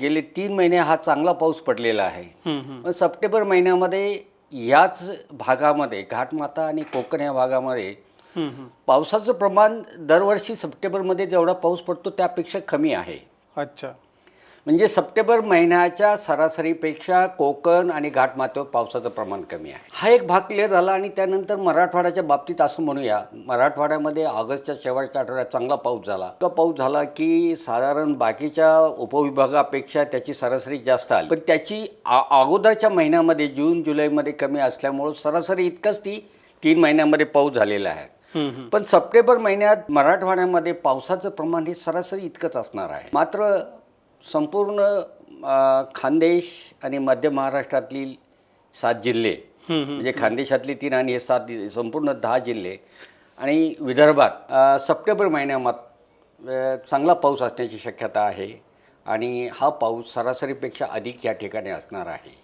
गेले तीन महिने हा चांगला पाऊस पडलेला आहे. सप्टेंबर महिन्यामध्ये याच भागामध्ये घाटमाता आणि कोकण या भागामध्ये. पावसाचं प्रमाण दरवर्षी सप्टेंबरमध्ये जेवढा पाऊस पडतो त्यापेक्षा कमी आहे. अच्छा. म्हणजे सप्टेंबर महिन्याच्या सरासरीपेक्षा कोकण आणि घाटमाथ्यावर पावसाचं प्रमाण कमी आहे. हा एक भाग क्लिअर झाला आणि त्यानंतर मराठवाड्याच्या बाबतीत असं म्हणूया. मराठवाड्यामध्ये ऑगस्टच्या शेवटच्या आठवड्यात चांगला पाऊस झाला. इतका पाऊस झाला की साधारण बाकीच्या उपविभागापेक्षा त्याची सरासरी जास्त आली. पण त्याची अगोदरच्या महिन्यामध्ये जून जुलैमध्ये कमी असल्यामुळं सरासरी इतकंच ती तीन महिन्यामध्ये पाऊस झालेला आहे. पण सप्टेंबर महिन्यात मराठवाड्यामध्ये पावसाचं प्रमाण हे सरासरी इतकंच असणार आहे. मात्र संपूर्ण खानदेश आणि मध्य महाराष्ट्रातील सात जिल्हे. म्हणजे खानदेशातले तीन आणि हे सात संपूर्ण दहा जिल्हे आणि विदर्भात सप्टेंबर महिन्यात अ, चांगला पाऊस असण्याची शक्यता आहे आणि हा पाऊस सरासरीपेक्षा अधिक या ठिकाणी असणार आहे